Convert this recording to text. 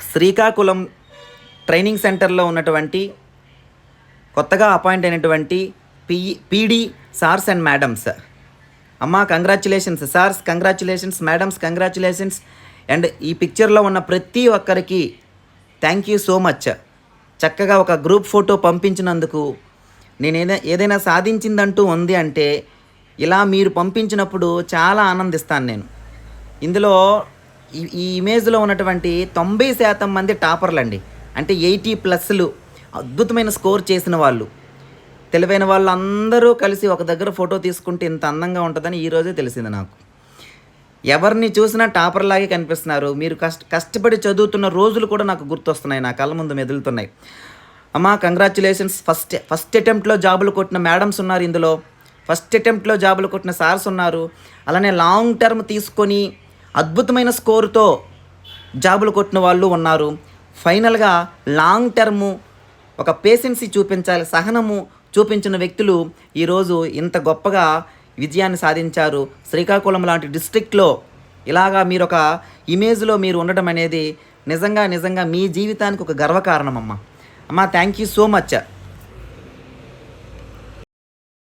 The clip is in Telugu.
శ్రీకాకుళం ట్రైనింగ్ సెంటర్లో ఉన్నటువంటి కొత్తగా అపాయింట్ అయినటువంటి P PD sirs and madams అమ్మా congratulations sirs congratulations madams congratulations and ఈ పిక్చర్లో ఉన్న ప్రతి ఒక్కరికి థ్యాంక్ యూ సో మచ్ చక్కగా ఒక గ్రూప్ ఫోటో పంపించినందుకు నేను ఏదైనా ఏదైనా సాధించిందంటూ ఉంది అంటే ఇలా మీరు పంపించినప్పుడు చాలా ఆనందిస్తాను నేను. ఇందులో ఈ ఈ ఇమేజ్లో ఉన్నటువంటి తొంభై శాతం మంది టాపర్లు అండి అంటే ఎయిటీ ప్లస్లు. అద్భుతమైన స్కోర్ చేసిన వాళ్ళు. తెలివైన వాళ్ళందరూ కలిసి ఒక దగ్గర ఫోటో తీసుకుంటే ఇంత అందంగా ఉంటుందని ఈరోజే తెలిసింది నాకు. ఎవరిని చూసినా టాపర్లాగే కనిపిస్తున్నారు. మీరు కష్ట కష్టపడి చదువుతున్న రోజులు కూడా నాకు గుర్తొస్తున్నాయి. నా కళ్ళ ముందు మెదులుతున్నాయి. అమ్మా కంగ్రాచులేషన్స్ ఫస్ట్ ఫస్ట్ అటెంప్ట్లో జాబులు కొట్టిన మేడమ్స్ ఉన్నారు ఇందులో. ఫస్ట్ అటెంప్ట్లో జాబులు కొట్టిన సార్స్ ఉన్నారు. అలానే లాంగ్ టర్మ్ తీసుకొని అద్భుతమైన స్కోరుతో జాబులు కొట్టిన వాళ్ళు ఉన్నారు. ఫైనల్గా లాంగ్ టర్ము ఒక పేషెన్సీ చూపించాలి సహనము చూపించిన వ్యక్తులు ఈరోజు ఇంత గొప్పగా విజయాన్ని సాధించారు. శ్రీకాకుళం లాంటి డిస్ట్రిక్ట్లో ఇలాగా మీరు ఒక ఇమేజ్లో మీరు ఉండడం అనేది నిజంగా నిజంగా మీ జీవితానికి ఒక గర్వకారణం అమ్మ. అమ్మ థ్యాంక్ యూ సో మచ్